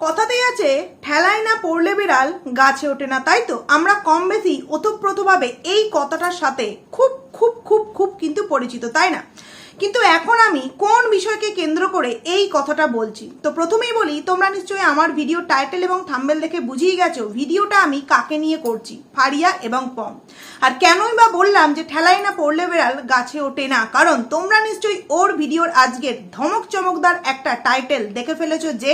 কথাতেই আছে, ঠেলায় না পড়লে বিড়াল গাছে ওঠে না, তাই তো? আমরা কম বেশি ওতপ্রোতভাবে এই কথাটার সাথে খুব খুব খুব খুব কিন্তু পরিচিত, তাই না? কিন্তু এখন আমি কোন বিষয়কে কেন্দ্র করে এই কথাটা বলছি? তো প্রথমেই বলি, তোমরা নিশ্চয়ই আমার ভিডিও টাইটেল এবং থাম্বেল দেখে বুঝিয়ে গেছো ভিডিওটা আমি কাকে নিয়ে করছি? ফারিয়া এবং পম। আর কেনই বা বললাম যে ঠেলায় না পড়লে বেড়াল, গাছে ওঠে না। কারণ তোমরা নিশ্চয়ই ওর ভিডিওর আজকের ধমক চমকদার একটা টাইটেল দেখে ফেলেছো যে,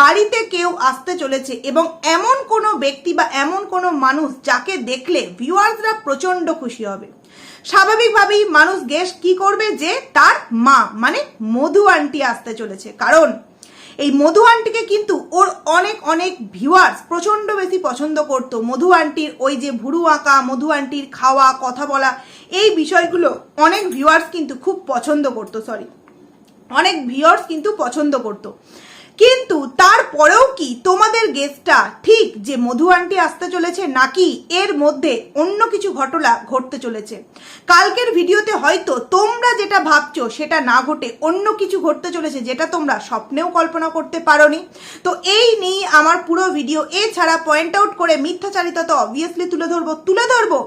বাড়িতে কেউ আসতে চলেছে এবং এমন কোনো ব্যক্তি বা এমন কোনো মানুষ যাকে দেখলে ভিউয়ার্সরা প্রচণ্ড খুশি হবে। স্বাভাবিকভাবেই মানুষ গেস কি করবে যে তার মা মানে মধু আন্টি আসতে চলেছে। কারণ এই মধু আন্টিকে কিন্তু ওর অনেক অনেক ভিউয়ার্স প্রচণ্ড বেশি পছন্দ করতো। মধু আন্টির ওই যে ভুরু আঁকা, মধু আন্টির খাওয়া, কথা বলা, এই বিষয়গুলো অনেক ভিউয়ার্স কিন্তু খুব পছন্দ করতো সরি অনেক ভিউয়ার্স কিন্তু পছন্দ করতো। কিন্তু তারপরেও কি তোমাদের গেস্টটা ঠিক যে মধু আন্টি আসতে চলেছে নাকি এর মধ্যে অন্য কিছু ঘটনা ঘটতে চলেছে? কালকের ভিডিওতে হয়তো তোমরা যেটা ভাবছ সেটা না ঘটে অন্য কিছু ঘটতে চলেছে যেটা তোমরা স্বপ্নেও কল্পনা করতে পারোনি। তো এই নিয়ে আমার পুরো ভিডিও। এছাড়া পয়েন্ট আউট করে মিথ্যাচারিতা তো অবভিয়াসলি তুলে ধরবো তুলে ধরবো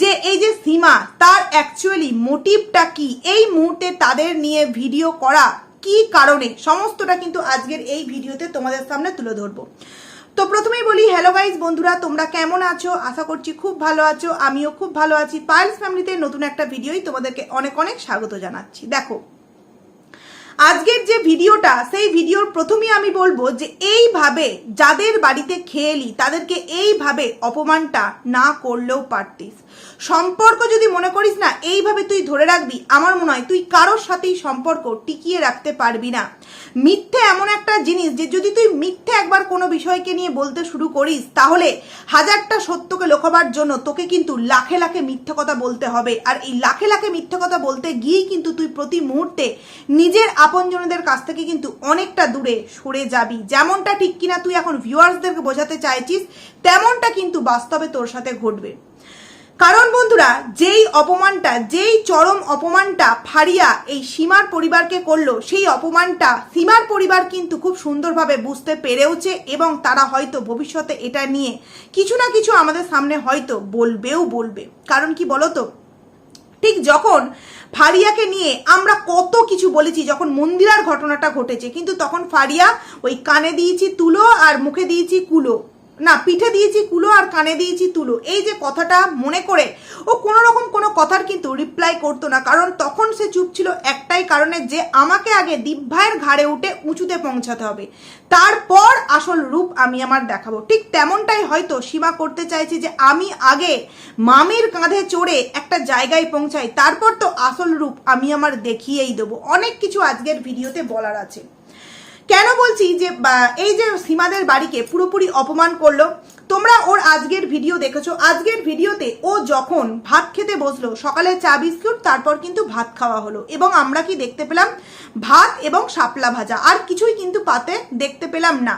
যে এই যে সীমা, তার অ্যাকচুয়ালি মোটিভটা কি? এই মুহূর্তে তাদের নিয়ে ভিডিও করা কি কারণে সমস্তটা কিন্তু আজকের এই ভিডিওতে তোমাদের সামনে তুলে ধরবো। তো প্রথমেই বলি হ্যালো গাইজ বন্ধুরা, তোমরা কেমন আছো? আশা করছি খুব ভালো আছো, আমিও খুব ভালো আছি। পায়েলস ফ্যামিলিতে নতুন একটা ভিডিওই তোমাদেরকে অনেক অনেক স্বাগত জানাচ্ছি। দেখো আজকের যে ভিডিওটা, সেই ভিডিওর প্রথমেই আমি বলব যে এইভাবে যাদের বাড়িতে খেয়েলি, তাদেরকে এইভাবে অপমানটা না করলেও পারতিস। সম্পর্ক যদি মনে করিস না, এইভাবে তুই ধরে রাখবি, আমার মনে হয় তুই কারোর সাথেই সম্পর্ক টিকিয়ে রাখতে পারবি না। মিথ্যে এমন একটা জিনিস যে যদি তুই মিথ্যে একবার কোনো বিষয়কে নিয়ে বলতে শুরু করিস, তাহলে হাজারটা সত্যকে লোকাবার জন্য তোকে কিন্তু লাখে লাখে মিথ্যে কথা বলতে হবে। আর এই লাখে লাখে মিথ্যে কথা বলতে গিয়েই কিন্তু তুই প্রতি মুহূর্তে নিজের আপনজনদের কাছ থেকে কিন্তু অনেকটা দূরে সরে যাবি। যেমনটা ঠিক কিনা তুই এখন ভিউয়ার্সদেরকে বোঝাতে চাইছিস, তেমনটা কিন্তু বাস্তবে তোর সাথে ঘটবে। কারণ বন্ধুরা, যেই অপমানটা, যেই চরম অপমানটা ফারিয়া এই সীমার পরিবারকে করল, সেই অপমানটা সীমার পরিবার কিন্তু খুব সুন্দরভাবে বুঝতে পেরেওছে এবং তারা হয়তো ভবিষ্যতে এটা নিয়ে কিছু না কিছু আমাদের সামনে হয়তো বলবেও বলবে। কারণ কি বলতো? ঠিক যখন ফারিয়াকে নিয়ে আমরা কত কিছু বলেছি, যখন মন্দিরার ঘটনাটা ঘটেছে। কিন্তু তখন ফারিয়া ওই কানে দিয়েছি তুলো আর মুখে দিয়েছি কুলো। না, পিঠে দিয়েছি কুলো আর কানে দিয়েছি তুলো। এই যে কথাটা মনে করে ও কোনো রকম কোনো কথার কিন্তু রিপ্লাই করতো না, কারণ তখন সে চুপ ছিল একটাই কারণে যে আমাকে আগে দিব্যায়ের ঘাড়ে উঠে উঁচুতে পৌঁছাতে হবে। তারপর আসল রূপ আমি আমার দেখাবো। ঠিক তেমনটাই হয়তো সীমা করতে চাইছে যে আমি আগে মামির কাঁধে চড়ে একটা জায়গায় পৌঁছাই, তারপর তো আসল রূপ আমি আমার দেখিয়েই দেবো। অনেক কিছু আজকের ভিডিওতে বলার আছে। কেন বলছি যে এই যে সীমাদের বাড়িকে পুরোপুরি অপমান করল, তোমরা ওর আজকের ভিডিও দেখেছ। আজকের ভিডিওতে ও যখন ভাত খেতে বসল, সকালে চা, বিস্কুট, তারপর কিন্তু ভাত খাওয়া হলো এবং আমরা কি দেখতে পেলাম? ভাত এবং শাপলা ভাজা। আর কিছুই কিন্তু পাতে দেখতে পেলাম না।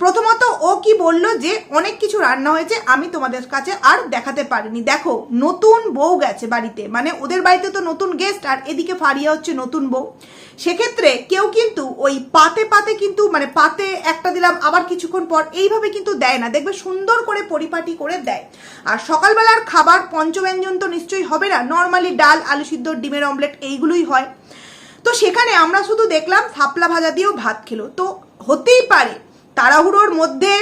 প্রথমত ও কি বলল যে, অনেক কিছু রান্না হয়েছে, আমি তোমাদের কাছে আর দেখাতে পারিনি। দেখো, নতুন বউ গেছে বাড়িতে। মানে ওদের বাড়িতে তো নতুন গেস্ট আর এদিকে ফারিয়া হচ্ছে নতুন বউ। সেক্ষেত্রে কেউ কিন্তু ওই পাতে পাতে কিন্তু মানে পাতে একটা দিলাম, আবার কিছুক্ষণ পর এইভাবে কিন্তু দেয় না। দেখবে সুন্দর করে পরিপাটি করে দেয়। আর সকালবেলার খাবার পঞ্চব্যঞ্জন তো নিশ্চয়ই হবে না। নর্মালি ডাল, আলু সিদ্ধ, ডিমের অমলেট এইগুলোই হয়। তো সেখানে আমরা শুধু দেখলাম থাপলা ভাজা দিয়েও ভাত খেলো। তো হতেই পারে, তাড়াহুড়োর মধ্যে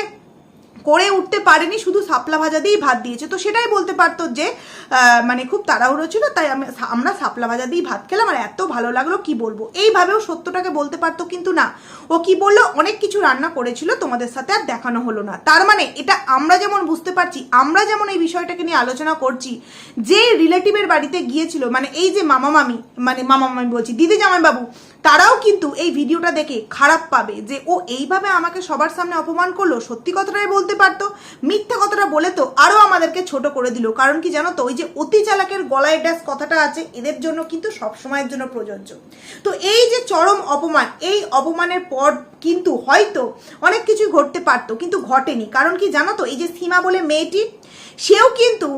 করে উঠতে পারেনি, শুধু সাপলা ভাজা দিয়েই ভাত দিয়েছে। তো সেটাই বলতে পারতো যে মানে খুব তাড়াহুড়ো ছিল, তাই আমি আমরা সাপলা ভাজা দিয়েই ভাত খেলাম, আর এত ভালো লাগল কি বলব? এইভাবেও সত্যটাকে বলতে পারতো কিন্তু না। ও কি বলল? অনেক কিছু রান্না করেছিল, তোমাদের সাথে আর দেখানো হলো না। তার মানে এটা আমরা যেমন বুঝতে পারছি, আমরা যেমন এই বিষয়টাকে নিয়ে আলোচনা করছি, যে রিলেটিভের বাড়িতে গিয়েছিল মানে এই যে মামা মামি মানে মামা মামি বলছি, দিদি জামাইবাবু তারাও কিন্তু এই ভিডিওটা দেখে খারাপ পাবে যে ও এইভাবে আমাকে সবার সামনে অপমান করল, সত্যি কথাটাই বলতে পারতো, মিথ্যা কথাটা বলে তো আরও আমাদেরকে ছোট করে দিল। কারণ কি জানো তো, ওই যে অতি চালাকের গলায় ড্যাস কথাটা আছে, এদের জন্য কিন্তু সব সময়ের জন্য প্রযোজ্য। তো এই যে চরম অপমান, এই অপমানের পর কিন্তু হয়তো অনেক কিছু ঘটতে পারতো, কিন্তু ঘটেনি। কারণ কি জানো তো, এই যে সীমা বলে মেয়েটি, সেও কিন্তু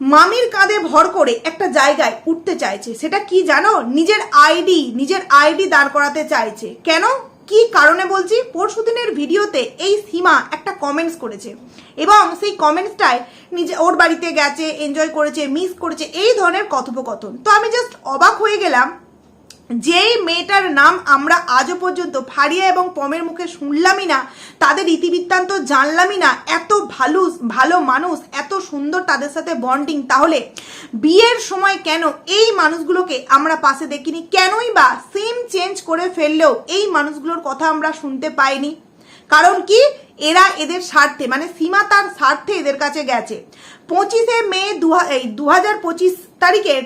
মামির কাঁধে ভর করে একটা জায়গায় উঠতে চাইছে। সেটা কি জানো? নিজের আইডি নিজের আইডি দাঁড় করাতে চাইছে। কেন? কি কারণে বলছি? পরশু দিনের ভিডিওতে এই সীমা একটা কমেন্টস করেছে। এবং সেই কমেন্টসটায় নিজে ওর বাড়িতে গেছে এনজয় করেছে মিস করেছে, এই ধরনের কথোপকথন। তো আমি জাস্ট অবাক হয়ে গেলাম যেই মেয়েটার নাম আমরা আজও পর্যন্ত ফারিয়া এবং পমের মুখে শুনলামই না, তাদের ইতিবৃত্তান্ত জানলামই না, এত ভালো ভালো মানুষ, এত সুন্দর তাদের সাথে বন্ডিং তাহলে বিয়ের সময় কেন এই মানুষগুলোকে আমরা পাশে দেখিনি? কেনই বা সিম চেঞ্জ করে ফেললেও এই মানুষগুলোর কথা আমরা শুনতে পাইনি? কারণ কি? এরা এদের স্বার্থে মানে সীমা তার স্বার্থে এদের কাছে গেছে। পঁচিশে মে দু হাজার পঁচিশ তারিখের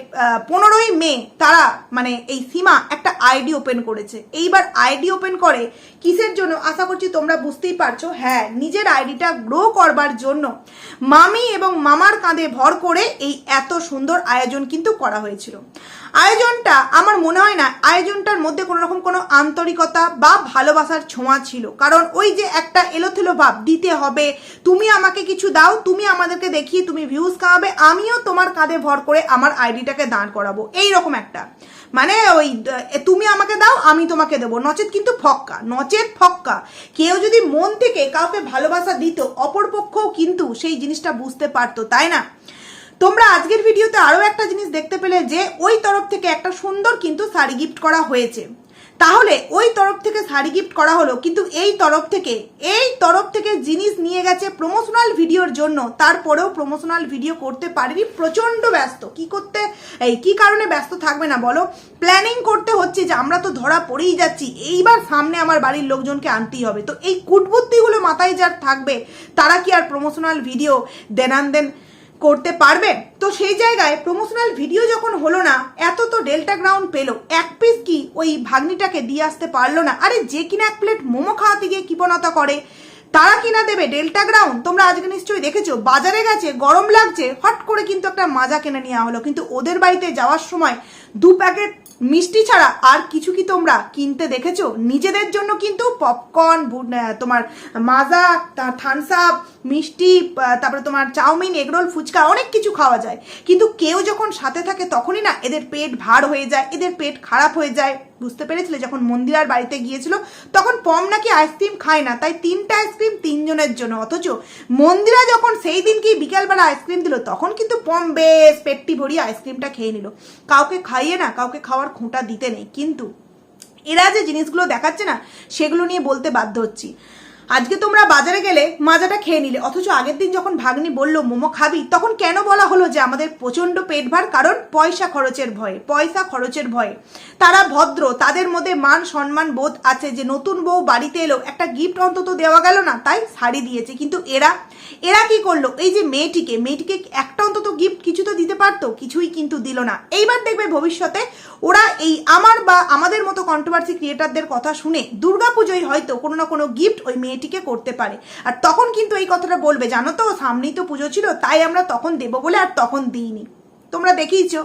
পনেরোই মে তারা মানে এই সীমা একটা আইডি ওপেন করেছে। এইবার আইডি ওপেন করে কিসের জন্য? আশা করছি তোমরা বুঝতেই পারছ। হ্যাঁ নিজের আইডিটা গ্রো করবার জন্য মামি এবং মামার কাঁধে ভর করে এই এত সুন্দর আয়োজন কিন্তু করা হয়েছিল। আয়োজনটা আমার মনে হয় না আয়োজনটার মধ্যে কোনো রকম কোনো আন্তরিকতা বা ভালোবাসার ছোঁয়া ছিল। কারণ ওই যে একটা এলোথেলো ভাব, দিতে হবে, তুমি আমাকে কিছু দাও, তুমি আমাদেরকে দেখিয়ে তুমি ভিউজ কামাবে, আমিও তোমার কাঁধে ভর করে আমার আইডিটাকে দাঁড় করাবো। এই রকম একটা। মানে ওই তুমি আমাকে দাও, আমি তোমাকে দেবো। নচেত কিন্তু ফক্কা, নচেত ফক্কা। কেউ যদি মন থেকে কাউকে ভালোবাসা দিত, অপরপক্ষও কিন্তু সেই জিনিসটা বুঝতে পারতো, তাই না? তোমরা আজকের ভিডিওতে আরও একটা জিনিস দেখতে পেলে যে ওই তরফ থেকে একটা সুন্দর কিন্তু শাড়ি গিফট করা হয়েছে। তাহলে ওই তরফ থেকে শাড়ি গিফট করা হলো, কিন্তু এই তরফ থেকে, এই তরফ থেকে জিনিস নিয়ে গেছে প্রমোশনাল ভিডিওর জন্য। তারপরেও প্রমোশনাল ভিডিও করতে পারেনি, প্রচণ্ড ব্যস্ত। কি করতে, এই কি কারণে ব্যস্ত থাকবে না বলো? প্ল্যানিং করতে হচ্ছে যে আমরা তো ধরা পড়েই যাচ্ছি, এইবার সামনে আমার বাড়ির লোকজনকে আনতেই হবে। তো এই কুটবুদ্ধিগুলো মাথায় যার থাকবে, তারা কি আর প্রমোশনাল ভিডিও দেনান দেন করতে পারবে তো সেই জায়গায় প্রমোশনাল ভিডিও যখন হলো না, এত তো ডেল্টা গ্রাউন্ড পেল। এক পিস কি ওই ভাগ্নিটাকে দিয়ে আসতে পারল না। আরে যে কিনা এক প্লেট মোমো খাওয়াতে গিয়ে কৃপণতা করে, তারা কিনা দেবে ডেল্টা গ্রাউন্ড তোমরা আজকে নিশ্চয়ই দেখেছ, বাজারে গেছে, গরম লাগছে, হট করে কিন্তু একটা মাজা কিনে নেওয়া হলো। কিন্তু ওদের বাড়িতে যাওয়ার সময় দু প্যাকেট মিষ্টি ছাড়া আর কিছু কি তোমরা কিনতে দেখেছ? নিজেদের জন্য কিন্তু পপকর্ন তোমার মাজা থামস আপ মিষ্টি তারপরে তোমার চাউমিন এগরোল ফুচকা, অনেক কিছু খাওয়া যায়। কিন্তু কেউ যখন সাথে থাকে তখনই না, এদের পেট ভার হয়ে যায়, এদের পেট খারাপ হয়ে যায়। বুঝতে পেরেছিলে? যখন মন্দিরার বাড়িতে গিয়েছিল, তখন পম নাকি আইসক্রিম খায় না। তাই তিনটা আইসক্রিম তিনজনের জন্য। অথচ মন্দিরা যখন সেই দিন কি বিকালবেলা আইসক্রিম দিল, তখন কিন্তু পম বেশ পেটটি ভরিয়ে আইসক্রিমটা খেয়ে নিল। কাউকে খাইয়ে না, কাউকে খাওয়ার খোঁটা দিতে নেই। কিন্তু এরা যে জিনিসগুলো দেখাচ্ছে না, সেগুলো নিয়ে বলতে বাধ্য হচ্ছি। আজকে তোমরা বাজারে গেলে মাজাটা খেয়ে নিলে। অথচ আগের দিন যখন ভাগ্নি বলল, মোমো খাবি? তখন কেন বলা হলো যে আমাদের প্রচণ্ড পেট ভার, কারণ পয়সা খরচের ভয়ে, পয়সা খরচের ভয়ে। তারা ভদ্র, তাদের মধ্যে মান সম্মান বোধ আছে যে নতুন বউ বাড়িতে এলো, একটা গিফট অন্তত দেওয়া গেল না, তাই শাড়ি দিয়েছে। কিন্তু এরা এরা কি করল? এই যে মেয়েটিকে মেয়েটিকে একটা অন্তত গিফট কিছু তো দিতে পারতো, কিছুই কিন্তু দিল না। এইবার দেখবে ভবিষ্যতে ওরা এই আমার বা আমাদের মতো কন্ট্রোভার্সি ক্রিয়েটারদের কথা শুনে দুর্গাপুজোয় হয়তো কোনো না কোনো গিফট ওই মেয়েটিকে করতে পারে। আর তখন কিন্তু এই কথাটা বলবে, জানো তো, সামনেই তো পুজো ছিল, তাই আমরা তখন দেবো বলে আর তখন দিইনি। তোমরা দেখিয়েছো?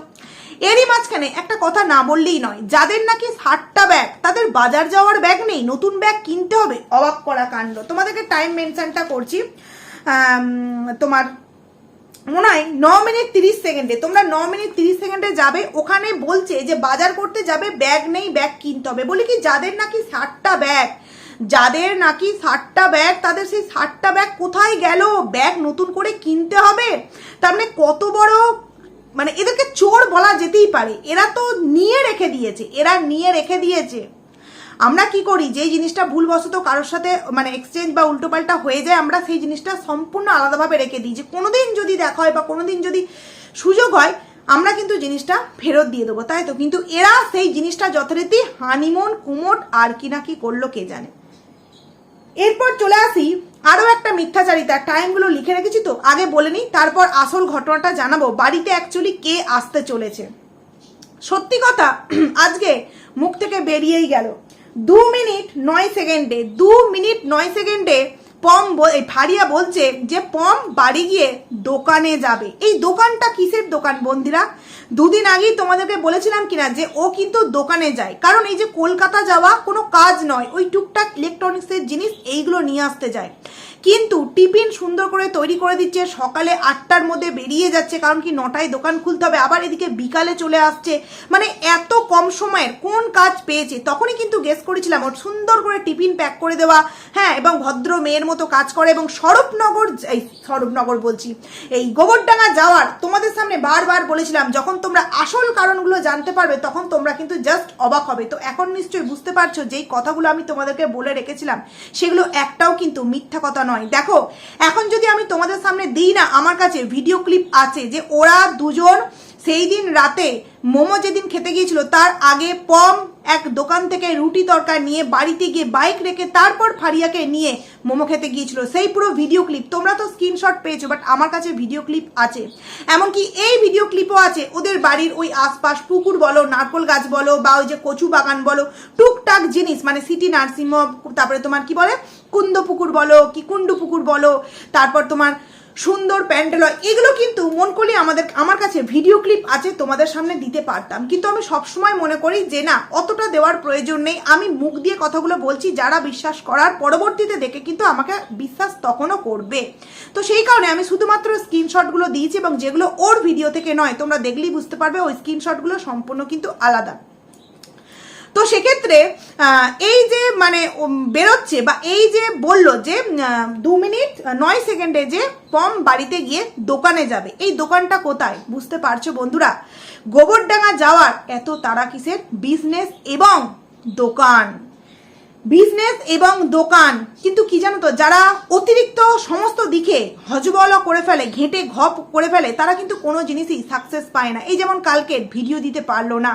এরই মাঝখানে একটা কথা না বললেই নয়, যাদের নাকি ষাটটা ব্যাগ, তাদের বাজার যাওয়ার ব্যাগ নেই, নতুন ব্যাগ কিনতে হবে, অবাক করা কাণ্ড। তোমাদেরকে টাইম মেনশনটা করছি তোমার মনে হয় ন মিনিট তিরিশ সেকেন্ডে, তোমরা ন মিনিট তিরিশ সেকেন্ডে যাবে, ওখানে বলছে যে বাজার করতে যাবে, ব্যাগ নেই, ব্যাগ কিনতে হবে। বলি কি, যাদের নাকি ষাটটা ব্যাগ যাদের নাকি ষাটটা ব্যাগ তাদের সেই ষাটটা ব্যাগ কোথায় গেল? ব্যাগ নতুন করে কিনতে হবে? তার মানে কত বড় মানে এদেরকে চোর বলা যেতেই পারে। এরা তো নিয়ে রেখে দিয়েছে, এরা নিয়ে রেখে দিয়েছে। আমরা কি করি? যে জিনিসটা ভুলবশত কারোর সাথে মানে এক্সচেঞ্জ বা উল্টোপাল্টা হয়ে যায়, আমরা সেই জিনিসটা সম্পূর্ণ আলাদাভাবে রেখে দিই। যে কোনোদিন যদি দেখা হয় বা কোনোদিন যদি সুযোগ হয়, আমরা কিন্তু জিনিসটা ফেরত দিয়ে দেবো, তাই তো? কিন্তু এরা সেই জিনিসটা যথারীতি হানিমুন কুমোট আর কি না কি করল কে জানে? এরপর চলে আসি আরও একটা মিথ্যাচারিতা টাইমগুলো লিখে রেখেছি তো, আগে বলে নিই, তারপর আসল ঘটনাটা জানাব। বাড়িতে অ্যাকচুয়ালি কে আসতে চলেছে। সত্যি কথা, আজকে মুখ থেকে বেরিয়েই গেল। দু মিনিট নয় সেকেন্ডে, দু মিনিট নয় সেকেন্ডে পম এই ফারিয়া বলছে যে, পম বাড়ি গিয়ে দোকানে যাবে। এই দোকানটা কিসের দোকান বন্দিরা দুদিন আগেই তোমাদেরকে বলেছিলাম কিনা যে, ও কিন্তু দোকানে যায়। কারণ এই যে কলকাতা যাওয়া কোনো কাজ নয়, ওই টুকটাক ইলেকট্রনিক্সের জিনিস এইগুলো নিয়ে আসতে যায়। কিন্তু টিফিন সুন্দর করে তৈরি করে দিচ্ছে, সকালে আটটার মধ্যে বেরিয়ে যাচ্ছে, কারণ কি নটায় দোকান খুলতে হবে, আবার এদিকে বিকালে চলে আসছে। মানে এত কম সময়ের কোন কাজ পেয়েছে? তখনই কিন্তু গেস করেছিলাম, ওর সুন্দর করে টিফিন প্যাক করে দেওয়া। হ্যাঁ এবং ভদ্র মেয়ের মতো কাজ করে এবং স্বরূপনগর, এই স্বরূপনগর বলছি, এই গোবরডাঙ্গা যাওয়ার, তোমাদের সামনে বারবার বলেছিলাম, যখন তোমরা আসল কারণগুলো জানতে পারবে, তখন তোমরা কিন্তু জাস্ট অবাক হবে। তো এখন নিশ্চয়ই বুঝতে পারছ যেই কথাগুলো আমি তোমাদেরকে বলে রেখেছিলাম, সেগুলো একটাও কিন্তু মিথ্যা কথা নয়। দেখো, এখন যদি আমি তোমাদের সামনে দিই না, আমার কাছে ভিডিও ক্লিপ আছে যে ওরা দুজন সেই দিন রাতে মোমো যেদিন খেতে গিয়েছিল, তার আগে পম এক দোকান থেকে রুটি তরকার নিয়ে বাড়িতে গিয়ে বাইক রেখে তারপর ফারিয়াকে নিয়ে মোমো খেতে গিয়েছিল। সেই পুরো ভিডিও ক্লিপ তোমরা তো স্ক্রিনশট পেয়েছ বাট আমার কাছে ভিডিও ক্লিপ আছে। এমনকি এই ভিডিও ক্লিপও আছে, ওদের বাড়ির ওই আশপাশ, পুকুর বলো, নারকোল গাছ বলো, বা ওই যে কচু বাগান বলো, টুকটাক জিনিস মানে সিটি নার্সিংহোম, তারপরে তোমার কি বলে, কুন্দ পুকুর বলো, কি কুন্ডু পুকুর বলো, তারপর তোমার সুন্দর প্যান্ডেল হয় এগুলো কিন্তু মন করলে আমাদের, আমার কাছে ভিডিও ক্লিপ আছে, তোমাদের সামনে দিতে পারতাম। কিন্তু আমি সবসময় মনে করি যে না, অতটা দেওয়ার প্রয়োজন নেই। আমি মুখ দিয়ে কথাগুলো বলছি, যারা বিশ্বাস করার পরবর্তীতে দেখে কিন্তু আমাকে বিশ্বাস তখনও করবে। তো সেই কারণে আমি শুধুমাত্র স্ক্রিনশটগুলো দিয়েছি এবং যেগুলো ওর ভিডিও থেকে নয়, তোমরা দেখলেই বুঝতে পারবে, ওই স্ক্রিনশটগুলো সম্পূর্ণ কিন্তু আলাদা। তো সেক্ষেত্রে এই যে মানে বেরোচ্ছে বা এই যে বলল যে দু মিনিট নয় সেকেন্ডে যে পম বাড়িতে গিয়ে দোকানে যাবে। এই দোকানটা কোথায়? বুঝতে পারছ বন্ধুরা? গোবরডাঙ্গা যাওয়ার এত তারা কিসের? বিজনেস এবং দোকান। বিজনেস এবং দোকান। কিন্তু কি জানো তো, যারা অতিরিক্ত সমস্ত দিকে হজবলা করে ফেলে, ঘেঁটে ঘপ করে ফেলে, তারা কিন্তু কোনো জিনিসই সাকসেস পায় না। এই যেমন কালকে ভিডিও দিতে পারল না।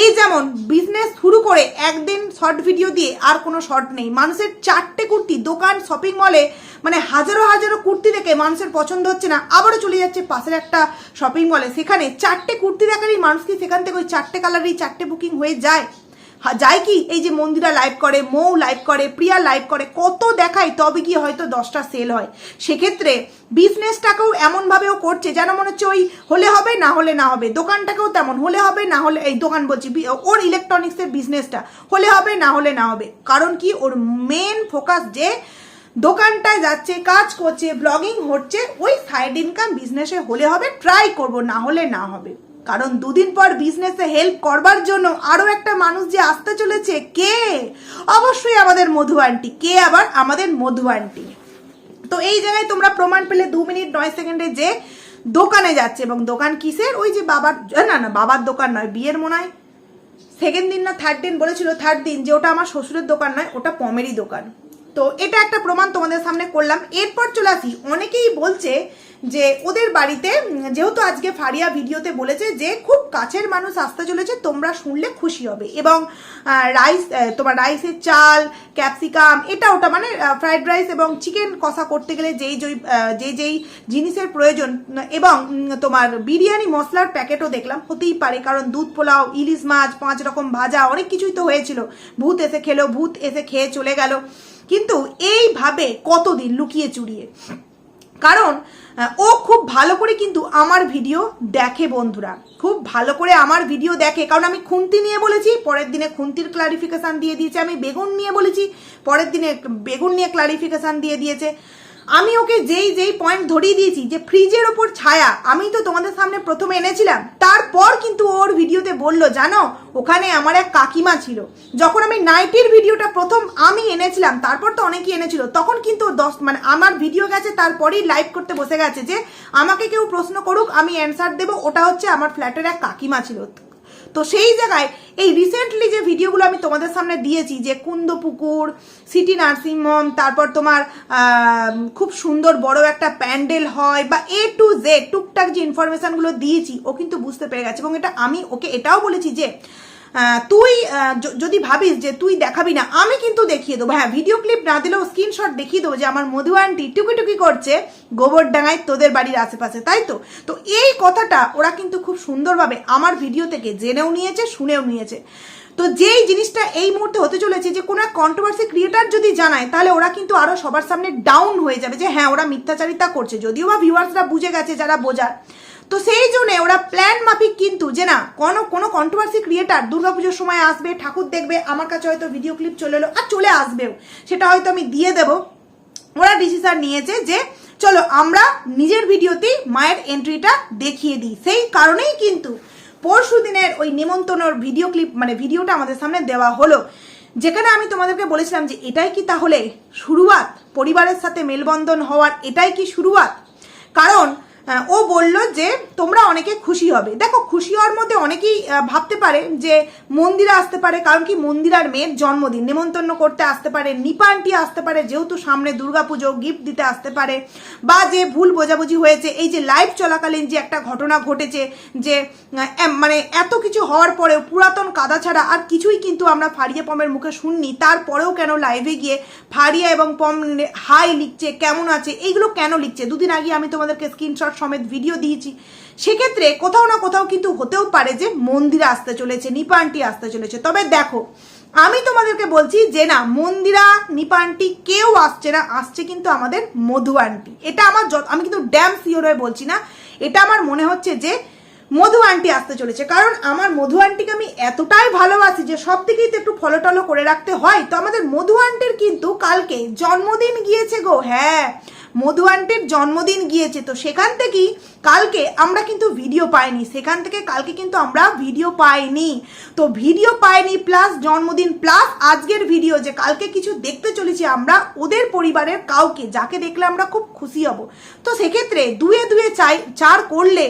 এই যেমন বিজনেস শুরু করে একদিন শর্ট ভিডিও দিয়ে আর কোনো শর্ট নেই। মানুষের চারটে কুর্তি দোকান শপিং মলে মানে হাজারো হাজারো কুর্তি দেখে মানুষের পছন্দ হচ্ছে না। আবারও চলে যাচ্ছে পাশের একটা শপিং মলে সেখানে চারটে কুর্তি দেখারই মানুষ কি সেখান থেকে ওই চারটে কালারই চারটে বুকিং হয়ে যায়? যায় কি? এই যে মন্দিরা লাইভ করে, মৌ লাইভ করে, প্রিয়া লাইভ করে, কত দেখায়, তবে কি হয়তো দশটা সেল হয়। সেক্ষেত্রে বিজনেসটাকেও এমনভাবেও করছে যেন মনে হচ্ছে ওই হলে হবে, না হলে না হবে। দোকানটাকেও তেমন, হলে হবে, না হলে, এই দোকান বলছি ওর ইলেকট্রনিক্সের বিজনেসটা হলে হবে, না হলে না হবে। কারণ কি? ওর মেন ফোকাস যে দোকানটায় যাচ্ছে, কাজ করছে ব্লগিং হচ্ছে, ওই সাইড ইনকাম বিজনেসে হলে হবে ট্রাই করব, না হলে না হবে। কারণ দুদিন পর বিজনেসে হেল্প করবার জন্য আরও একটা মানুষ যে আসতে চলেছে, কে? অবশ্যই আমাদের মধু আন্টি কে আবার আমাদের মধু আন্টি তো এই জায়গায় তোমরা প্রমাণ পেলে দু মিনিট নয় সেকেন্ডে যে দোকানে যাচ্ছে এবং দোকান কিসের? ওই যে বাবার না না, বাবার দোকান নয়, বিয়ের মনে হয়। সেকেন্ড দিন না থার্ড দিন বলেছিল থার্ড দিন যে ওটা আমার শ্বশুরের দোকান নয়, ওটা পমেরই দোকান। তো এটা একটা প্রমাণ তোমাদের সামনে করলাম। এরপর চলে আসি, অনেকেই বলছে যে ওদের বাড়িতে, যেহেতু আজকে ফারিয়া ভিডিওতে বলেছে যে খুব কাছের মানুষ আসতে চলেছে, তোমরা শুনলে খুশি হবে। এবং রাইস তোমার রাইসের চাল, ক্যাপসিকাম, এটা ওটা মানে ফ্রাইড রাইস এবং চিকেন কষা করতে গেলে যেই যেই যেই যেই জিনিসের প্রয়োজন, এবং তোমার বিরিয়ানি মশলার প্যাকেটও দেখলাম, হতেই পারে, কারণ দুধ পোলাও, ইলিশ মাছ, পাঁচ রকম ভাজা, অনেক কিছুই তো হয়েছিল। ভূত এসে খেলো, ভূত এসে খেয়ে চলে গেল। কিন্তু এইভাবে কতদিন লুকিয়ে চুরিয়ে? কারণ ও খুব ভালো করে কিন্তু আমার ভিডিও দেখে বন্ধুরা। খুব ভালো করে আমার ভিডিও দেখে। কারণ আমি খুন্তি নিয়ে বলেছি, পরের দিনে খুন্তির ক্লারিফিকেশান দিয়ে দিয়েছে। আমি বেগুন নিয়ে বলেছি, পরের দিনে বেগুন নিয়ে ক্লারিফিকেশান দিয়ে দিয়েছে। আমি ওকে যেই যেই পয়েন্ট ধরিয়ে দিয়েছি যে ফ্রিজের ওপর ছায়া, আমি তো তোমাদের সামনে প্রথমে এনেছিলাম। তারপর কিন্তু ওর ভিডিওতে বলল, জানো, ওখানে আমার এক কাকিমা ছিল। যখন আমি নাইটির ভিডিওটা প্রথম আমি এনেছিলাম, তারপর তো অনেকেই এনেছিল, তখন কিন্তু দশ মানে আমার ভিডিও গেছে, তারপরেই লাইভ করতে বসে গেছে যে, আমাকে কেউ প্রশ্ন করুক, আমি অ্যান্সার দেবো, ওটা হচ্ছে আমার ফ্ল্যাটের এক কাকিমা ছিল। তো সেই জায়গায় এই রিসেন্টলি যে ভিডিওগুলো আমি তোমাদের সামনে দিয়েছি, যে কুন্দপুকুর সিটি নার্সিংহোম, তারপর তোমার খুব সুন্দর বড় একটা প্যান্ডেল হয়, বা এ টু জেড টুকটাক যে ইনফরমেশনগুলো দিয়েছি, ও কিন্তু বুঝতে পেরে গেছে। এবং এটা আমি ওকে এটাও বলেছি যে তুই যদি ভাবিস যে তুই দেখাবি না, আমি কিন্তু দেখিয়ে দেবো। হ্যাঁ ভিডিও ক্লিপ না দিলেও স্ক্রিনশট দেখিয়ে দেবো যে আমার মধু আন্টি টুকি টুকি করছে গোবরডাঙ্গায় তোদের বাড়ির আশেপাশে, তাই তো? তো এই কথাটা ওরা কিন্তু খুব সুন্দরভাবে আমার ভিডিও থেকে জেনেও নিয়েছে, শুনেও নিয়েছে। তো যেই জিনিসটা এই মুহূর্তে হতে চলেছে যে কোনো এক কন্ট্রোভার্সি ক্রিয়েটার যদি জানায়, তাহলে ওরা কিন্তু আরও সবার সামনে ডাউন হয়ে যাবে যে হ্যাঁ ওরা মিথ্যাচারিতা করছে। যদিও বা ভিউয়ার্সরা বুঝে গেছে যারা বোঝার। তো সেই জন্য ওরা প্ল্যান মাফিক কিন্তু যে না, কোনো কোনো কন্ট্রোভার্সি ক্রিয়েটার দুর্গাপুজোর সময় আসবে, ঠাকুর দেখবে, আমার কাছে হয়তো ভিডিও ক্লিপ চলে এলো, আর চলে আসবেও। সেটা হয়তো আমি দিয়ে দেবো। ওরা ডিসিশন নিয়েছে যে, চলো আমরা নিজের ভিডিওতেই মায়ের এন্ট্রিটা দেখিয়ে দিই। সেই কারণেই কিন্তু পরশু দিনের ওই নিমন্ত্রণের ভিডিও ক্লিপ মানে ভিডিওটা আমাদের সামনে দেওয়া হলো। যেখানে আমি তোমাদেরকে বলেছিলাম যে, এটাই কি তাহলে শুরুয়াত? পরিবারের সাথে মেলবন্ধন হওয়ার এটাই কি শুরুয়াত? কারণ ও বলল যে তোমরা অনেকে খুশি হবে। দেখো, খুশি হওয়ার মধ্যে অনেকেই ভাবতে পারে যে মন্দিরা আসতে পারে, কারণ কি মন্দিরার মেয়ের জন্মদিন। নেমন্তন্ন করতে আসতে পারে নিপান্টি আসতে পারে, যেহেতু সামনে দুর্গাপুজো গিফট দিতে আসতে পারে, বা যে ভুল বোঝাবুঝি হয়েছে, এই যে লাইভ চলাকালীন যে একটা ঘটনা ঘটেছে যে মানে এত কিছু হওয়ার পরেও পুরাতন কাদা ছাড়া আর কিছুই কিন্তু আমরা ফারিয়া পমের মুখে শুননি। তারপরেও কেন লাইভে গিয়ে ফারিয়া এবং পম হাই লিখছে, কেমন আছে, এইগুলো কেন লিখছে? দুদিন আগে আমি তোমাদেরকে স্ক্রিনশট সমেত ভিডিও দিয়েছি। সেক্ষেত্রে কোথাও না কোথাও কিন্তু হতেও পারে যে মন্দিরে আসতে চলেছে নিপানটি আসতে চলেছে। তবে দেখো, আমি তোমাদেরকে বলছি যে না, মন্দিরা নিপানটি কেউ আসছে না, আসছে কিন্তু আমাদের মধু আন্টি। এটা আমার আমি কিন্তু ড্যাম সিওর হয়ে বলছি না। এটা আমার মনে হচ্ছে যে মধু আন্টি আসতে চলেছে। কারণ আমার মধু আন্টিকে আমি এতটাই ভালোবাসি যে সব দিকেই তো একটু ফলো টলো করে রাখতে হয়। তো আমাদের মধু আন্টির কিন্তু কালকে জন্মদিন গিয়েছে গো হ্যাঁ। মধু আন্টির জন্মদিন গিয়েছে, তো সেখান থেকেই কালকে আমরা কিন্তু ভিডিও পাইনি। সেখান থেকে কালকে কিন্তু আমরা ভিডিও পাইনি। তো ভিডিও পাইনি প্লাস জন্মদিন প্লাস আজকের ভিডিও যে কালকে কিছু দেখতে চলেছি আমরা ওদের পরিবারের কাউকে, যাকে দেখলে আমরা খুব খুশি হব। তো সেক্ষেত্রে দুয়ে দুয়ে চাই, চার করলে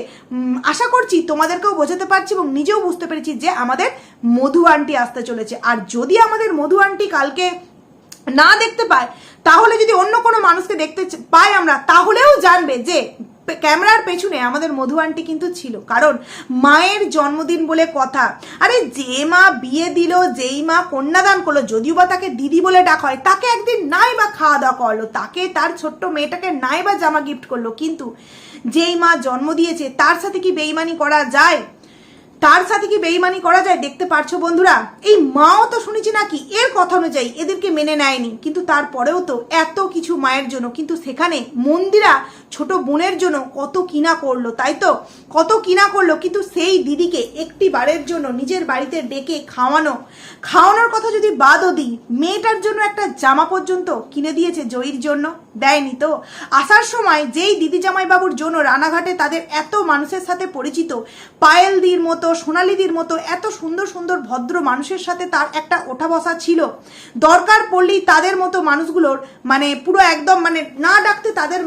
আশা করছি তোমাদেরকেও বোঝাতে পারছি এবং নিজেও বুঝতে পেরেছি যে আমাদের মধু আন্টি আসতে চলেছে। আর যদি আমাদের মধু আন্টি কালকে না দেখতে পায় তাহলে যদি অন্য কোনো মানুষকে দেখতে পাই আমরা, তাহলেও জানবে যে ক্যামেরার পেছনে আমাদের মধু আন্টি কিন্তু ছিল। কারণ মায়ের জন্মদিন বলে কথা। আরে যে মা বিয়ে দিল, যেই মা কন্যাদান করল, যদিও বা তাকে দিদি বলে ডাক হয়, তাকে একদিন নাই বা খাওয়া দাওয়া করল, তাকে তার ছোট্ট মেয়েটাকে নাই বা জামা গিফট করল। কিন্তু যেই মা জন্ম দিয়েছে, তার সাথে কি বেইমানি করা যায়? তার সাথে কি বেইমানি করা যায় দেখতে পারছ বন্ধুরা? এই মাও তো শুনেছি নাকি, এর কথা অনুযায়ী এদেরকে মেনে নেয়নি। কিন্তু তারপরেও তো এত কিছু মায়ের জন্য, কিন্তু সেখানে মন্দিরা ছোট বোনের জন্য কত কিনা করল, তাই তো? কত কিনা করল, কিন্তু সেই দিদিকে একটি বারের জন্য নিজের বাড়িতে ডেকে খাওয়ানো। খাওয়ানোর কথা যদি বাদও দিই, মেয়েটার জন্য একটা জামা পর্যন্ত কিনে দিয়েছে জয়ীর জন্য। দেয়নি তো। আসার সময় যেই দিদি জামাইবাবুর জন্য রানাঘাটে তাদের এত মানুষের সাথে পরিচিত, পায়েলদির মতো, সোনালিদির মতো, এত সুন্দর সুন্দর ভদ্র মানুষের সাথে তার একটা ওঠা বসা ছিল। দরকার পড়লেই তাদের মতো মানুষগুলোর মানে পুরো একদম মানে না ডাকতে তাদের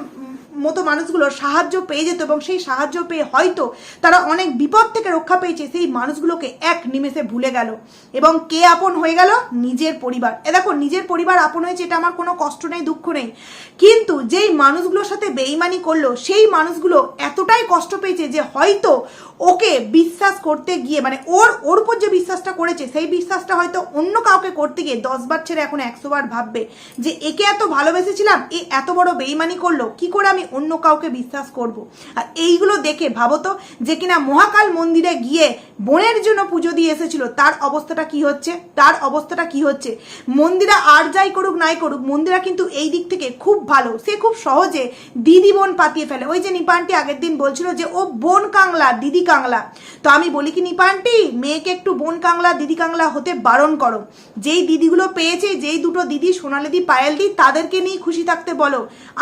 মতো মানুষগুলোর সাহায্য পেয়ে যেত এবং সেই সাহায্য পেয়ে হয়তো তারা অনেক বিপদ থেকে রক্ষা পেয়েছে, সেই মানুষগুলোকে এক নিমেষে ভুলে গেল। এবং কে আপন হয়ে গেল? নিজের পরিবার। এ দেখো, নিজের পরিবার আপন হয়েছে, এটা আমার কোনো কষ্ট নেই, দুঃখ নেই। কিন্তু যেই মানুষগুলোর সাথে বেইমানি করল, সেই মানুষগুলো এতটাই কষ্ট পেয়েছে যে হয়তো ওকে বিশ্বাস করতে গিয়ে মানে ওর ওর উপর যে বিশ্বাসটা করেছে, সেই বিশ্বাসটা হয়তো অন্য কাউকে করতে গিয়ে দশ বার ছেড়ে এখন একশো বার ভাববে যে, একে এত ভালোবেসেছিলাম, এ এত বড় বেইমানি করল, কি করে আমি অন্য কাউকে বিশ্বাস করব? আর এইগুলো দেখে ভাবো তো, যে কিনা মহাকাল মন্দিরে গিয়ে বোনের জন্য পুজো দিয়ে এসেছিল, তার অবস্থাটা কি হচ্ছে? তার অবস্থাটা কি হচ্ছে? মন্দিরা আর যাই করুক, নাই করুক, মন্দিরা কিন্তু এই দিক থেকে খুব ভালো। সে খুব সহজে দিদি বোন পাতিয়ে ফেলে। ওই যে নিপানটি আগের দিন বলছিল যে, ও বোন কাংলা দিদি কাংলা। তো আমি বলি কি নিপানটি মেয়েকে একটু বোন কাংলা, দিদি কাংলা হতে বারণ করো। যেই দিদিগুলো পেয়েছে, যেই দুটো দিদি সোনালিদি পায়েলদি, তাদেরকে নিয়ে খুশি থাকতে বলো।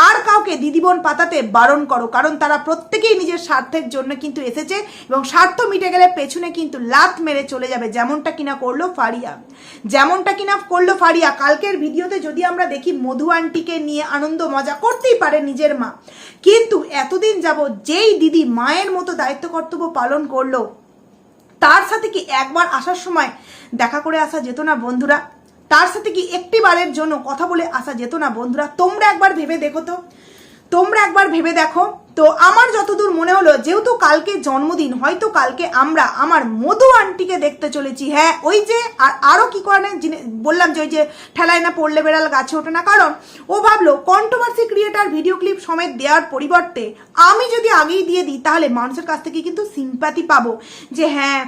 আর কাউকে দিদি বোন পাতাতে বারণ করো, কারণ তারা প্রত্যেকেই নিজের স্বার্থের জন্য কিন্তু এসেছে এবং স্বার্থ মিটে গেলে পেছনে কিন্তু লাত মেরে চলে যাবে, যেমনটা কিনা করল ফারিয়া। যেমনটা কিনা করল ফারিয়া, কালকের ভিডিওতে যদি আমরা দেখি, মধু আন্টিকে নিয়ে আনন্দ মজা করতেই পারে নিজের মা। কিন্তু এতদিন যাব যেই দিদি মায়ের মতো দায়িত্ব কর্তব্য পালন করল। তার সাথে কি একবার আসার সময় দেখা করে আসা যেত না বন্ধুরা? তার সাথে কি একটি বারের জন্য কথা বলে আসা যেত না বন্ধুরা? তোমরা একবার ভেবে দেখো তো। তোমরা একবার ভেবে দেখো। তো আমার যতদূর মনে হলো, যেহেতু কালকে জন্মদিন, হয়তো কালকে আমরা আমার মধু আন্টিকে দেখতে চলেছি। হ্যাঁ ওই যে, আর আরও কী করে বললাম যে ওই যে ঠেলায় না পড়লে বেড়াল গাছে ওঠে না। কারণ ও ভাবলো কন্ট্রোভার্সি ক্রিয়েটার ভিডিও ক্লিপ সমেত দেওয়ার পরিবর্তে আমি যদি আগেই দিয়ে দিই, তাহলে মানুষের কাছ থেকে কিন্তু সিম্প্যাথি পাবো। যে হ্যাঁ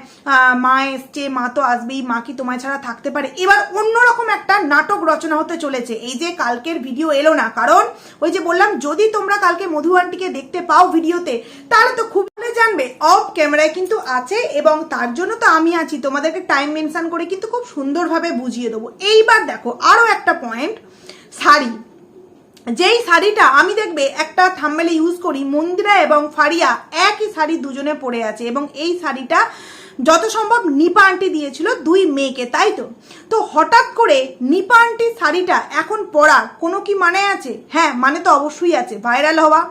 মা এসছে, মা তো আসবেই, মা কি তোমায় ছাড়া থাকতে পারে? এবার অন্যরকম একটা নাটক রচনা হতে চলেছে। এই যে কালকের ভিডিও এলো না। কারণ ওই যে বললাম, যদি তোমরা কালকে মধু আন্টিকে দেখতে পাও ভিডিওতে তাহলে তো খুব ভালো জানবে। অফ ক্যামেরায় কিন্তু আছে এবং তার জন্য তো আমি আছি। তোমাদেরকে টাইম মেনশান করে কিন্তু খুব সুন্দরভাবে বুঝিয়ে দেবো। এইবার দেখো আরও একটা পয়েন্ট শাড়ি। যেই শাড়িটা আমি দেখবে একটা থাম্বেলে ইউজ করি, মন্দিরা এবং ফারিয়া একই শাড়ি দুজনে পরে আছে এবং এই শাড়িটা যত সম্ভব নিপা আন্টি দিয়েছিল দুই মেয়েকে, তাই তো? তো হঠাৎ করে নিপা আন্টির শাড়িটা এখন পরা কোনো কি মানে আছে? হ্যাঁ মানে তো অবশ্যই আছে, ভাইরাল হওয়া।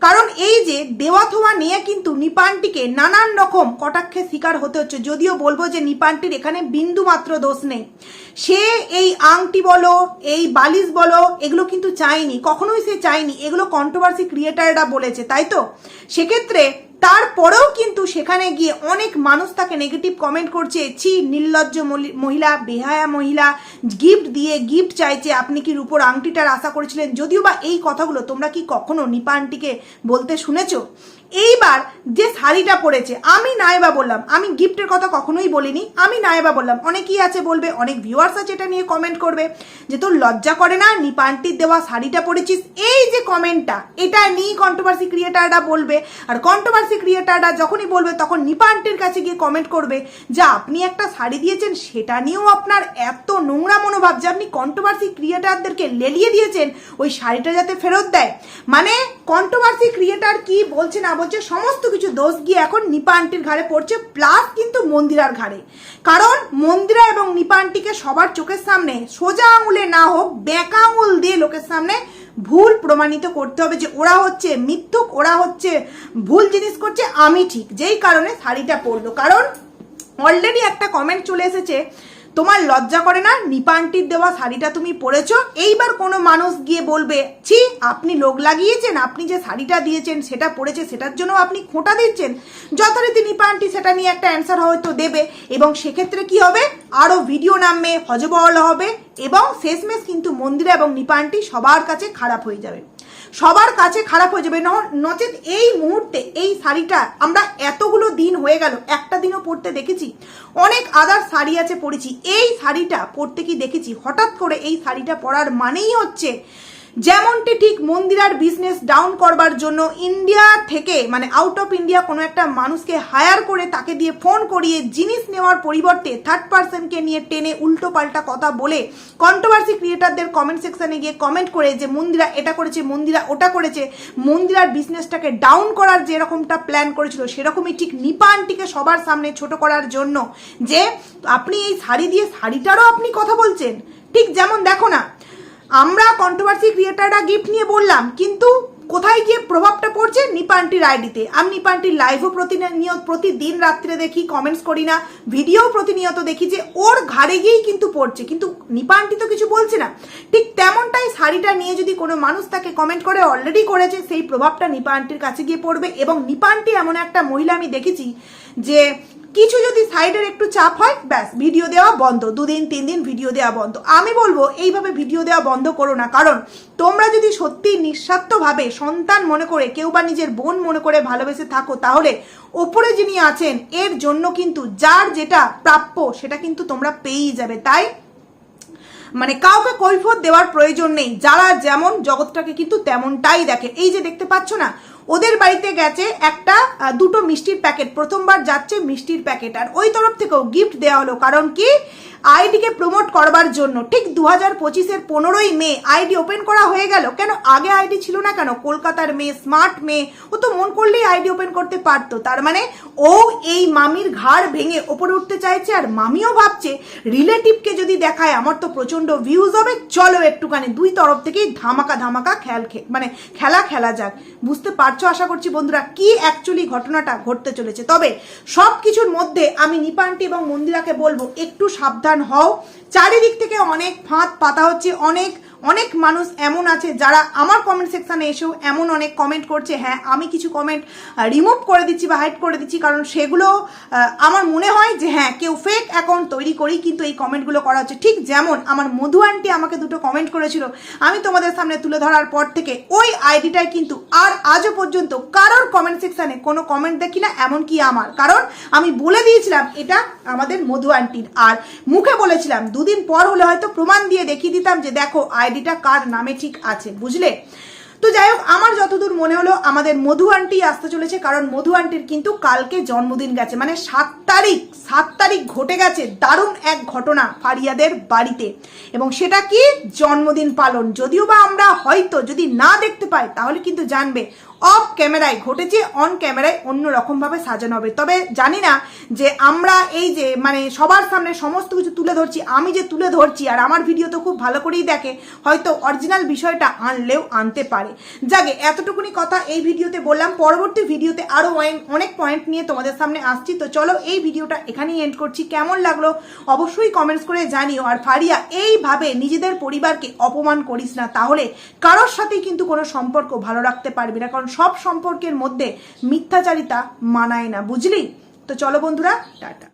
কারণ এই যে দেওয়া থোয়া নিয়ে কিন্তু নিপানটিকে নানান রকম কটাক্ষের শিকার হতে হচ্ছে। যদিও বলব যে নিপানটির এখানে বিন্দু মাত্র দোষ নেই। সে এই আংটি বলো, এই বালিশ বলো, এগুলো কিন্তু চায়নি, কখনোই সে চায়নি। এগুলো কন্ট্রোভার্সি ক্রিয়েটাররা বলেছে, তাই তো? সেক্ষেত্রে তারপরেও কিন্তু সেখানে গিয়ে অনেক মানুষ তাকে নেগেটিভ কমেন্ট করছে, ছি, নির্লজ্জ মহিলা, বেহায়া মহিলা গিফট দিয়ে গিফট চাইছে, আপনি কি রূপোর আংটিটার আশা করেছিলেন? যদিও বা এই কথাগুলো তোমরা কি কখনো নিপা আন্টিকে বলতে শুনেছো? এইবার যে শাড়িটা পরেছে, আমি নাইবা বললাম, আমি গিফটের কথা কখনোই বলিনি, আমি নাইবা বললাম, অনেকেই আছে বলবে, অনেক ভিউয়ার্স আছে এটা নিয়ে কমেন্ট করবে, যে তোর লজ্জা করে না নিপান্টির দেওয়া শাড়িটা পরেছিস, এই যে কমেন্টটা এটা নিয়ে কন্ট্রোভার্সি ক্রিয়েটাররা বলবে, আর কন্ট্রোভার্সি ক্রিয়েটাররা যখনই বলবে, তখন নিপান্টির কাছে গিয়ে কমেন্ট করবে, যে, আপনি একটা শাড়ি দিয়েছেন, সেটা নিয়েও আপনার এত নোংরা মনোভাব যে আপনি কন্ট্রোভার্সি ক্রিয়েটারদেরকে লেলিয়ে দিয়েছেন, ওই শাড়িটা যাতে ফেরত দেয়? মানে কন্ট্রোভার্সি ক্রিয়েটার কি বলছে না বলছে, সমস্ত কিছু দোষ গিয়ে এখন নিপা আন্টির ঘাড়ে পড়ছে, প্লাস কিন্তু মন্দিরার ঘাড়ে। কারণ মন্দিরা এবং নিপা আন্টিকে সবার চোখের সামনে, সোজা আঙুলে না হোক বেঁকা আঙুল দিয়ে লোকের সামনে ভুল প্রমাণিত করতে হবে যে ওরা হচ্ছে মিথ্যুক, ওরা হচ্ছে ভুল জিনিস করছে, আমি ঠিক। যেই কারণে শাড়িটা পরলো। কারণ অলরেডি একটা কমেন্ট চলে এসেছে তোমার লজ্জা করে না? নিপান্টির দেওয়া শাড়িটা তুমি পরেছো? এইবার কোনো মানুষ গিয়ে বলবে, ছি, আপনি লোক লাগিয়েছেন, আপনি যে শাড়িটা দিয়েছেন, সেটা পরেছে, সেটার জন্য আপনি খোঁটা দিচ্ছেন। যথারীতি নিপান্টি সেটা নিয়ে একটা অ্যান্সার হয়তো দেবে এবং সেক্ষেত্রে কি হবে? আরও ভিডিও নামবে হজবহল হবে এবং শেষমেশ কিন্তু মন্দিরা এবং নিপান্টি সবার কাছে খারাপ হয়ে যাবে। সবার কাছে খারাপ হয়ে যাবে। নচেত এই মুহূর্তে এই শাড়িটা আমরা এতগুলো দিন হয়ে গেল, একটা দিনও পরতে দেখেছি। অনেক আদার শাড়ি আছে পরেছি। এই শাড়িটা পরতে কি দেখেছি? হঠাৎ করে এই শাড়িটা পরার মানেই হচ্ছে যেমনটি ঠিক মন্দিরার বিজনেস ডাউন করবার জন্য ইন্ডিয়া থেকে মানে আউট অফ ইন্ডিয়া কোনো একটা মানুষকে হায়ার করে তাকে দিয়ে ফোন করিয়ে জিনিস নেওয়ার পরিবর্তে থার্ড পার্সনকে নিয়ে টেনে উল্টো পাল্টা কথা বলে কন্ট্রোভার্সি ক্রিয়েটারদের কমেন্ট সেকশানে গিয়ে কমেন্ট করে যে মন্দিরা এটা করেছে, মন্দিরা ওটা করেছে মন্দিরার বিজনেসটাকে ডাউন করার যেরকমটা প্ল্যান করেছিল সেরকমই ঠিক নিপা আন্টিকে সবার সামনে ছোট করার জন্য যে আপনি এই শাড়ি দিয়ে শাড়িটারও আপনি কথা বলছেন। ঠিক যেমন দেখো না আমরা কন্ট্রোভার্সি ক্রিয়েটাররা গিফট নিয়ে বললাম, কিন্তু কোথায় গিয়ে প্রভাবটা পড়ছে নিপান্টির আইডিতে? আমি নিপান্টির লাইভও প্রতিনিয়ত প্রতিদিন রাত্রে দেখি কমেন্টস করি না ভিডিও প্রতিনিয়ত দেখি যে ওর ঘাড়ে গিয়েই কিন্তু পড়ছে। কিন্তু নিপান্টি তো কিছু বলছে না। ঠিক তেমনটাই শাড়িটা নিয়ে যদি কোনো মানুষ তাকে কমেন্ট করে অলরেডি করেছে, সেই প্রভাবটা নিপান্টির কাছে গিয়ে পড়বে। এবং নিপান্টি এমন একটা মহিলা আমি দেখেছি যে কিছু যদি সাইডের একটু চাপ হয়, ব্যাস ভিডিও দেওয়া বন্ধ। দুদিন তিন দিন ভিডিও দেওয়া বন্ধ। আমি বলব, এইভাবে ভিডিও দেওয়া বন্ধ করো না। কারণ তোমরা যদি সত্যি নিঃস্বার্থভাবে সন্তান মনে করে, কেউ বা নিজের বোন মনে করে ভালোবেসে থাকো, তাহলে ওপরে যিনি আছেন, এর জন্য কিন্তু যার যেটা প্রাপ্য, সেটা কিন্তু তোমরা পেয়েই যাবে। তাই মানে কাউকে কৈফত দেওয়ার প্রয়োজন নেই। যারা যেমন জগৎটাকে কিন্তু তেমনটাই দেখে। এই যে দেখতে পাচ্ছ না ওদের বাড়িতে গেছে একটা দুটো মিষ্টির প্যাকেট। প্রথমবার যাচ্ছে মিষ্টির প্যাকেট। আর ওই তরফ থেকেও গিফট দেওয়া হলো। কারণ কি? আইডিকে প্রমোট করবার জন্য। ঠিক দু হাজার পঁচিশের পনেরোই মে আইডি ওপেন করা হয়ে গেল। কেন? আগে আইডি ছিল না কেন? কলকাতার মেয়ে, স্মার্ট মেয়ে। ও তো মন করলেই আইডি ওপেন করতে পারতো। তার মানে ও এই মামির ঘাড় ভেঙে ওপরে উঠতে চাইছে আর মামিও ভাবছে রিলেটিভকে যদি দেখায় আমার তো প্রচণ্ড ভিউজ হবে। চলো একটুখানি দুই তরফ থেকেই ধামাকা ধামাকা খেল মানে খেলা খেলা যাক। বুঝতে পারছ আশা করছি বন্ধুরা? কি অ্যাকচুয়ালি ঘটনাটা ঘটতে চলেছে? তবে সব কিছুর মধ্যে আমি নিপান্টি এবং মন্দিরাকে বলব, একটু সাবধান হও। চারিদিক থেকে অনেক ফাঁদ পাতা হচ্ছে অনেক অনেক মানুষ এমন আছে যারা আমার কমেন্ট সেকশানে এসেও এমন অনেক কমেন্ট করছে হ্যাঁ আমি কিছু কমেন্ট রিমুভ করে দিচ্ছি বা হাইড করে দিচ্ছি, কারণ সেগুলো আমার মনে হয় যে হ্যাঁ কেউ ফেক অ্যাকাউন্ট তৈরি করেই কিন্তু এই কমেন্টগুলো করা হচ্ছে। ঠিক যেমন আমার মধু আন্টি আমাকে দুটো কমেন্ট করেছিল, আমি তোমাদের সামনে তুলে ধরার পর থেকে ওই আইডিটায় কিন্তু আর আজও পর্যন্ত কারোর কমেন্ট সেকশানে কোনো কমেন্ট দেখি না, এমনকি আমার। কারণ আমি বলে দিয়েছিলাম, এটা আমাদের মধু আন্টির আর মুখে বলেছিলাম, দুদিন পর হলে হয়তো প্রমাণ দিয়ে দেখিয়ে দিতাম যে, দেখো আইডিটা কার নামে ঠিক আছে, বুঝলে? তো যাই হোক, আমার যতদূর মনে হলো, আমাদের মধু আন্টি আসতে চলেছে, কারণ মধু আন্টির কিন্তু কালকে জন্মদিন গেছে মানে সাত তারিখ সাত তারিখ ঘটে গেছে, দারুণ এক ঘটনা ফারিয়াদের বাড়িতে। এবং সেটা কি? জন্মদিন পালন। যদিও বা আমরা হয়তো যদি না দেখতে পাই, তাহলে কিন্তু জানবে। অফ ক্যামেরায় ঘটেছে অন ক্যামেরায় অন্য রকমভাবে সাজানো হবে। তবে জানি না যে আমরা এই যে মানে সবার সামনে সমস্ত কিছু তুলে ধরছি, আমি যে তুলে ধরছি, আর আমার ভিডিও তো খুব ভালো করেই দেখে, হয়তো অরিজিনাল বিষয়টা আনলেও আনতে পারে। যাকে, এতটুকুনি কথা এই ভিডিওতে বললাম। পরবর্তী ভিডিওতে আরও অনেক পয়েন্ট নিয়ে তোমাদের সামনে আসছি। তো চলো এই ভিডিওটা এখানেই এন্ড করছি। কেমন লাগল অবশ্যই কমেন্টস করে জানিও। আর ফারিয়া, এইভাবে নিজেদের পরিবারকে অপমান করিস না, তাহলে কারোর সাথেই কিন্তু কোনো সম্পর্ক ভালো রাখতে পারবি না। কারণ সব সম্পর্কের মধ্যে মিথ্যাচারিতা মানায় না বুঝলি? তো চলো বন্ধুরা টাটা।